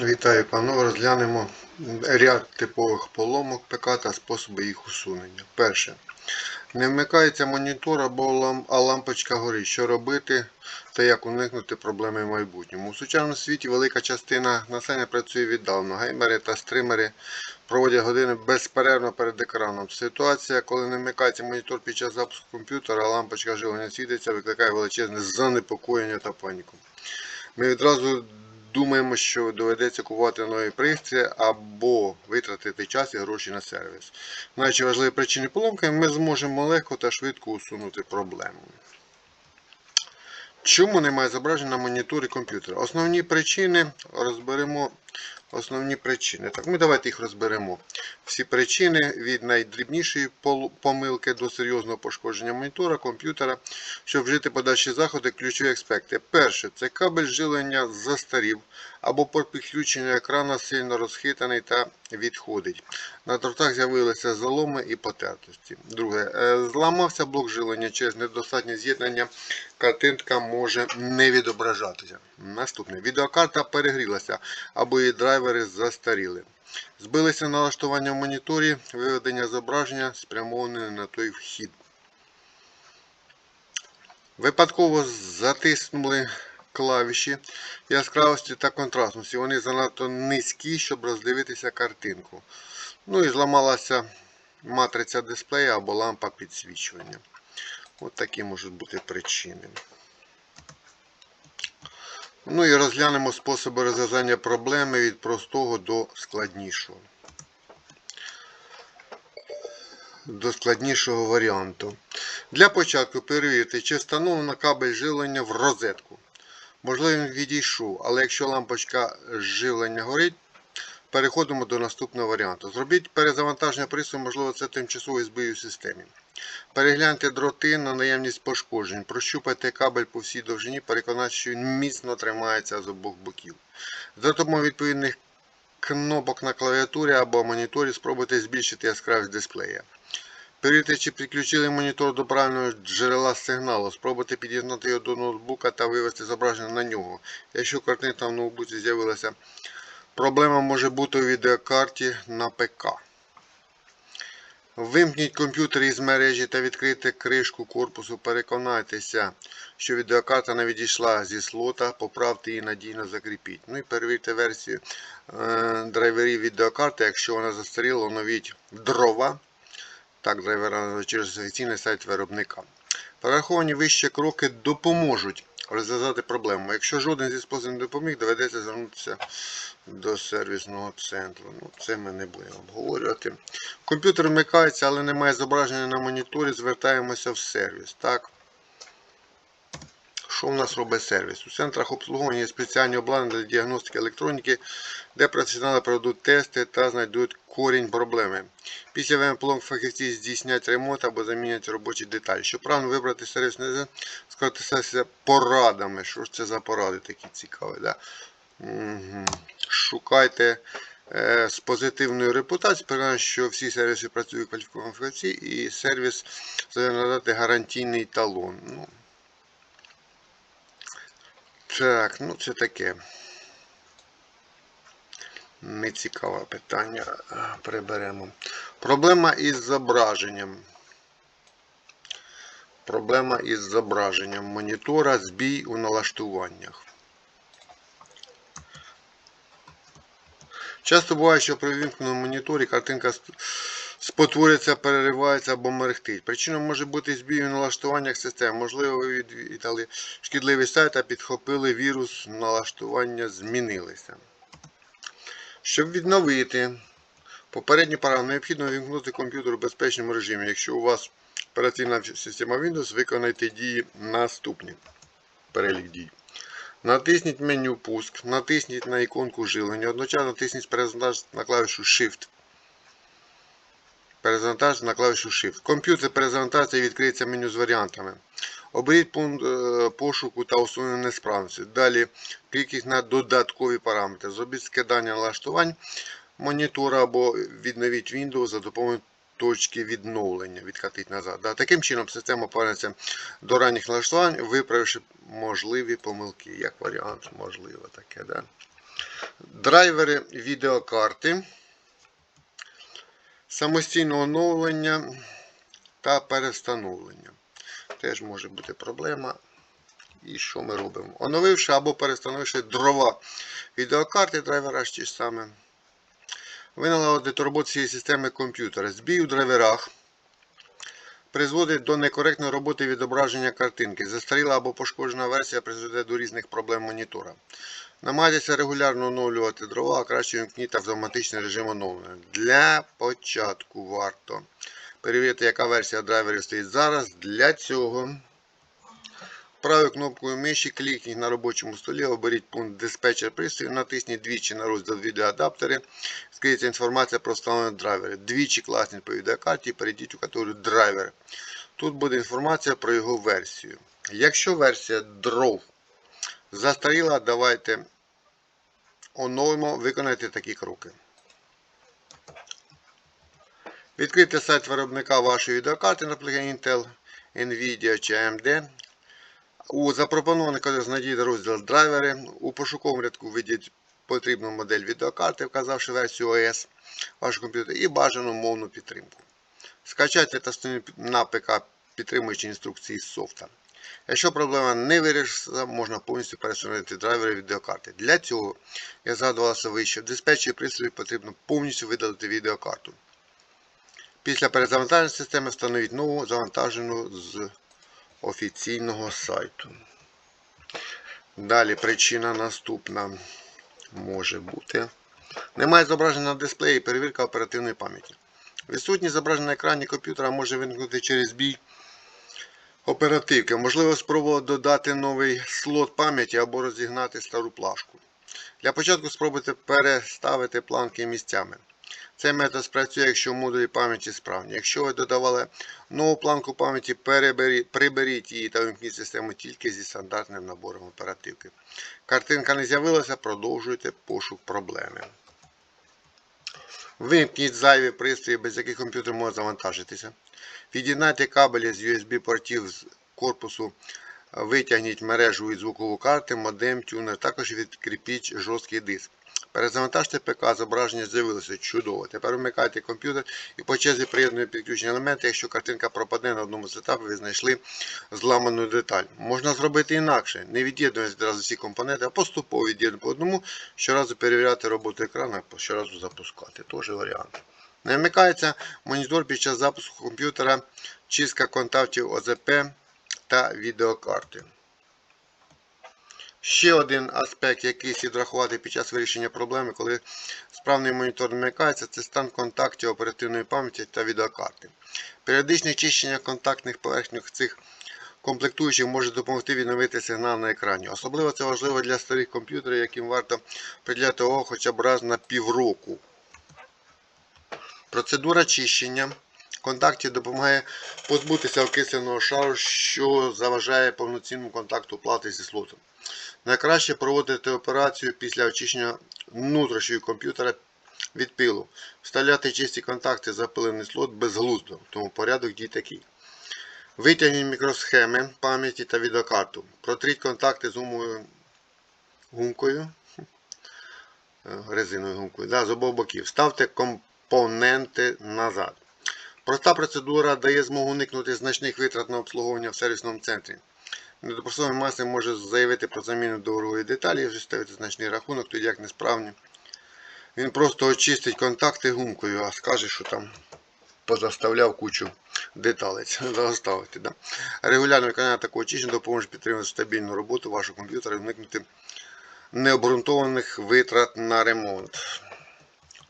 Вітаю, панове. Розглянемо ряд типових поломок ПК та способи їх усунення. Перше. Не вмикається монітор або а лампочка горить. Що робити та як уникнути проблеми в майбутньому. У сучасному світі велика частина населення працює віддалено. Геймери та стримери проводять години безперервно перед екраном. Ситуація, коли не вмикається монітор під час запуску комп'ютера, а лампочка живлення світиться, викликає величезне занепокоєння та паніку. Ми відразу думаємо, що доведеться купувати нові пристрій або витратити час і гроші на сервіс. Знаючи важливі причини поломки, ми зможемо легко та швидко усунути проблему. Чому немає зображень на моніторі комп'ютера? Основні причини розберемо. Основні причини. Так, ми давайте їх розберемо. Всі причини від найдрібнішої помилки до серйозного пошкодження монітора, комп'ютера. Щоб вжити подальші заходи, ключові аспекти. Перше, це кабель жилення застарів або порт підключення екрана сильно розхитаний та відходить. На дротах з'явилися заломи і потертості. Друге, е, зламався блок живлення через недостатнє з'єднання. Картинка може не відображатися. Наступне. Відеокарта перегрілася або її драйвери застаріли. Збилися налаштування в моніторі, виведення зображення спрямоване на той вхід. Випадково затиснули клавіші яскравості та контрастності. Вони занадто низькі, щоб роздивитися картинку. Ну і зламалася матриця дисплея або лампа підсвічування. От такі можуть бути причини. Ну і розглянемо способи розв'язання проблеми від простого до складнішого. До складнішого варіанту. Для початку перевірте, чи встановлено кабель живлення в розетку. Можливо, він відійшов, але якщо лампочка живлення горить, переходимо до наступного варіанту. Зробіть перезавантаження пристрою, можливо, це тимчасовий збій у системі. Перегляньте дроти на наявність пошкоджень, прощупайте кабель по всій довжині, переконайтеся, що він міцно тримається з обох боків. За допомогою відповідних кнопок на клавіатурі або моніторі спробуйте збільшити яскравість дисплея. Перевірте, чи підключили монітор до правильного джерела сигналу. Спробуйте під'єднати його до ноутбука та вивести зображення на нього. Якщо картинка в ноутбуці з'явилася, проблема може бути у відеокарті на ПК. Вимкніть комп'ютер із мережі та відкрийте кришку корпусу. Переконайтеся, що відеокарта не відійшла зі слота, поправте її надійно закріпіть. Ну і перевірте версію е, драйверів відеокарти. Якщо вона застаріла, оновіть дрова. Так, драйвера через офіційний сайт виробника. Перераховані вище кроки допоможуть розв'язати проблему. Якщо жоден зі способів не допоміг, доведеться звернутися до сервісного центру. Ну, це ми не будемо обговорювати. Комп'ютер вмикається, але немає зображення на моніторі. Звертаємося в сервіс. Так? Що в нас робить сервіс? У центрах обслуговування є спеціальні обладнання для діагностики електроніки, де професіонали проведуть тести та знайдуть корінь проблеми. Після ВМ поломок фахівці здійснять ремонт або замінять робочі деталі. Щоб правильно вибрати сервіс, не скористатися порадами. Що ж це за поради такі цікаві? Да? Угу. Шукайте е, з позитивною репутацією, переконані, що всі сервіси працюють кваліфіковані фахівці і сервіс надати гарантійний талон. Ну, так, ну це таке. Нецікаве питання. Приберемо. Проблема із зображенням. Проблема із зображенням монітора, збій у налаштуваннях. Часто буває, що при вимкненому моніторі картинка сп- спотворюється, переривається або мерехтить. Причиною може бути збій у налаштуваннях системи. Можливо, ви відвідали шкідливий сайт та підхопили вірус, налаштування змінилися. Щоб відновити попередній параграф, необхідно вимкнути комп'ютер у безпечному режимі. Якщо у вас операційна система Windows, виконайте дії наступні. Перелік дій. Натисніть меню Пуск, натисніть на іконку живлення, одночасно натисніть перезавантаж на клавішу Shift. Перезавантаж на клавішу Shift. Комп'ютер перезавантажиться і відкриється меню з варіантами. Оберіть пункт е, пошуку та усунення несправності. Далі клікніть на додаткові параметри. Зробіть скидання налаштувань монітора або відновіть Windows за допомогою точки відновлення. Відкатить назад. Да, таким чином система повернеться до ранніх налаштувань, виправивши можливі помилки. Як варіант, можливо таке. Да? Драйвери відеокарти, самостійне оновлення та перестановлення. Теж може бути проблема. І що ми робимо? Оновивши або перестановивши дрова відеокарти, драйвера ж саме. Ви роботу цієї системи комп'ютера. Збій у драйверах призводить до некоректної роботи відображення картинки. Застаріла або пошкоджена версія призведе до різних проблем монітора. Намагайтеся регулярно оновлювати дрова, а краще вимкніть автоматичний режим оновлення. Для початку варто перевірити, яка версія драйверів стоїть зараз. Для цього правою кнопкою миші клікніть на робочому столі, оберіть пункт диспетчер пристрою, натисніть двічі на розділ відеоадаптери, скриється інформація про встановлені драйвери. Двічі класніть по відеокарті перейдіть у категорію драйвери. Тут буде інформація про його версію. Якщо версія дров застаріла, давайте оновимо, виконайте такі кроки. Відкрийте сайт виробника вашої відеокарти, наприклад, Intel, Nvidia чи AMD. У запропонованих знайдіть розділ драйвери. У пошуковому рядку введіть потрібну модель відеокарти, вказавши версію OS вашого комп'ютера і бажану мовну підтримку. Скачайте та на ПК підтримуючи інструкції з софта. Якщо проблема не вирішиться, можна повністю пересунути драйвери відеокарти. Для цього, я згадувалося вище, в диспетчері пристрою потрібно повністю видалити відеокарту. Після перезавантаження системи встановіть нову завантажену з офіційного сайту. Далі причина наступна може бути. Немає зображення на дисплеї перевірка оперативної пам'яті. Відсутність зображення на екрані комп'ютера може виникнути через бій оперативки. Можливо, спробувати додати новий слот пам'яті або розігнати стару плашку. Для початку спробуйте переставити планки місцями. Цей метод спрацює, якщо модулі пам'яті справні. Якщо ви додавали нову планку пам'яті, приберіть її та вимкніть систему тільки зі стандартним набором оперативки. Картинка не з'явилася, продовжуйте пошук проблеми. Вимкніть зайві пристрої, без яких комп'ютер може завантажитися. Від'єднайте кабелі з USB-портів з корпусу, витягніть мережу від звукової карти, модем, тюнер, також відкріпіть жорсткий диск. Перезавантажте ПК, зображення з'явилося чудово. Тепер вмикайте комп'ютер і по черзі приєднуйте підключені елементи. Якщо картинка пропаде на одному з етапів, ви знайшли зламану деталь. Можна зробити інакше. Не від'єднувати одразу всі компоненти, а поступово від'єднувати по одному, щоразу перевіряти роботу екрану, щоразу запускати. Теж варіант. Не вмикається монітор під час запуску комп'ютера, чистка контактів ОЗП та відеокарти. Ще один аспект, який слід врахувати під час вирішення проблеми, коли справний монітор вмикається, це стан контактів оперативної пам'яті та відеокарти. Періодичне чищення контактних поверхнів цих комплектуючих може допомогти відновити сигнал на екрані. Особливо це важливо для старих комп'ютерів, яким варто приділяти увагу хоча б раз на півроку. Процедура чищення контактів допомагає позбутися окисленого шару, що заважає повноцінному контакту плати зі слотом. Найкраще проводити операцію після очищення внутрішньої комп'ютера від пилу. Вставляти чисті контакти в запилений слот безглуздо, тому порядок дій такий. Витягніть мікросхеми пам'яті та відеокарту. Протріть контакти з гумовою гумкою. Резиновою гумкою да, з обох боків. Ставте компоненти назад. Проста процедура дає змогу уникнути значних витрат на обслуговування в сервісному центрі. Недопросований майстер може заявити про заміну дорогої деталі і виставити значний рахунок, тоді як несправні. Він просто очистить контакти гумкою, а скаже, що там позаставляв кучу деталей. Заставити. Да? Регулярне виконання такого очищення допоможе підтримувати стабільну роботу вашого комп'ютера і уникнути необґрунтованих витрат на ремонт.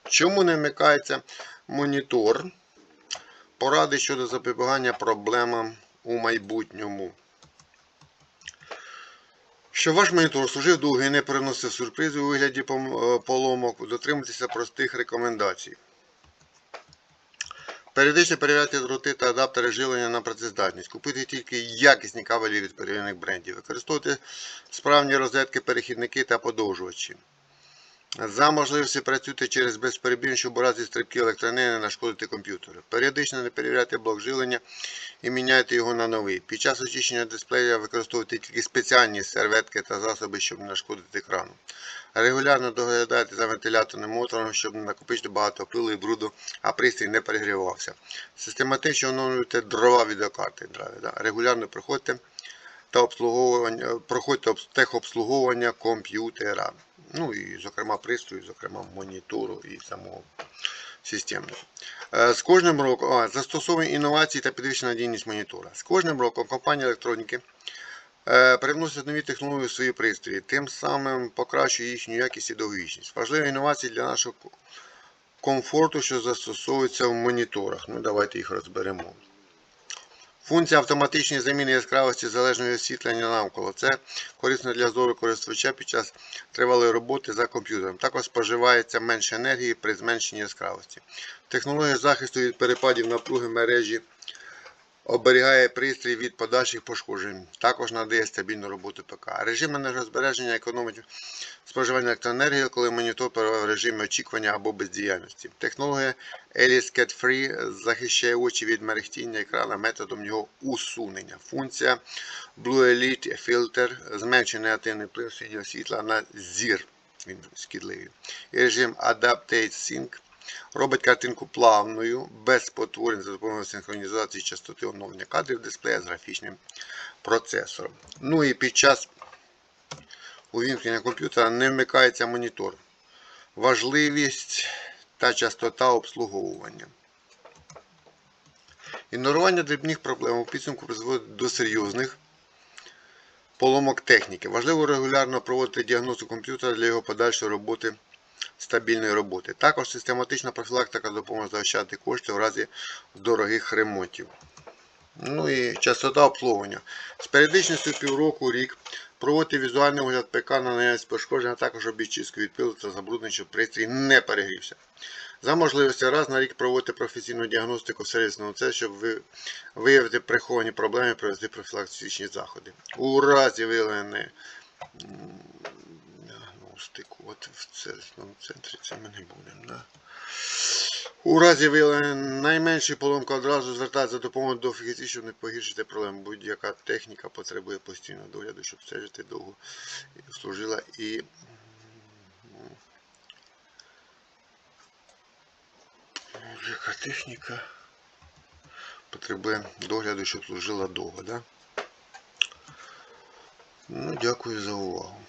Чому не вмикається монітор? Поради щодо запобігання проблемам у майбутньому. Щоб ваш монітор служив довго і не переносив сюрпризи у вигляді е, поломок, дотримуйтеся простих рекомендацій. Періодично перевіряйте дроти та адаптери живлення на працездатність. Купити тільки якісні кабелі від перевірених брендів. Використовуйте справні розетки, перехідники та подовжувачі. За можливості працюйте через разі стрибків електроенергії не нашкодити комп'ютеру. Періодично не перевіряйте блок живлення і міняйте його на новий. Під час очищення дисплея використовуйте тільки спеціальні серветки та засоби, щоб не нашкодити екрану. Регулярно доглядайте за вентиляторним мотором, щоб не накопичити багато пилу і бруду, а пристрій не перегрівався. Систематично оновлюйте дрова відеокарти. Регулярно приходьте та обслуговування, проходьте техобслуговування комп'ютера. Ну і, зокрема, пристрою, зокрема, монітору і самого системи. Е, З кожним роком а, застосовуємо інновації та підвищення надійність монітора. З кожним роком компанія електроніки е, привносять нові технології в свої пристрої, тим самим покращує їхню якість і довговічність. Важливі інновації для нашого комфорту, що застосовуються в моніторах. Ну, давайте їх розберемо. Функція автоматичної заміни яскравості залежної освітлення навколо. Це корисно для зору користувача під час тривалої роботи за комп'ютером. Також споживається менше енергії при зменшенні яскравості. Технологія захисту від перепадів напруги мережі оберігає пристрій від подальших пошкоджень. Також надає стабільну роботу ПК. Режим енергозбереження економить споживання електроенергії, коли монітор в режимі очікування або бездіяльності. Технологія Alice Cat Free захищає очі від мерехтіння екрана методом його усунення. Функція Blue Elite Filter зменшує негативний вплив світла на зір. Він шкідливий. І режим Adaptate Sync робить картинку плавною, без спотворень за допомогою синхронізації частоти оновлення кадрів дисплея з графічним процесором. Ну і під час увімкнення комп'ютера не вмикається монітор. Важливість та частота обслуговування. Ігнорування дрібних проблем у підсумку призводить до серйозних поломок техніки. Важливо регулярно проводити діагностику комп'ютера для його подальшої роботи, стабільної роботи. Також систематична профілактика допоможе заощадити кошти в разі дорогих ремонтів. Ну і частота обслуговування. З періодичністю півроку, рік проводити візуальний огляд ПК на наявність пошкоджень, а також обічистку від пилу та забруднень, щоб пристрій не перегрівся. За можливості раз на рік проводити професійну діагностику в сервісному центрі, щоб виявити приховані проблеми і провести профілактичні заходи. У разі виявлення от в сервісному центрі це ми не будемо. Да? У разі виявлення найменшої поломки одразу звертатися за допомогою до фахівців, щоб не погіршити проблему. Будь-яка техніка потребує постійного догляду, щоб стежити довго служила і будь-яка техніка потребує догляду, щоб служила довго. Да? Ну, дякую за увагу.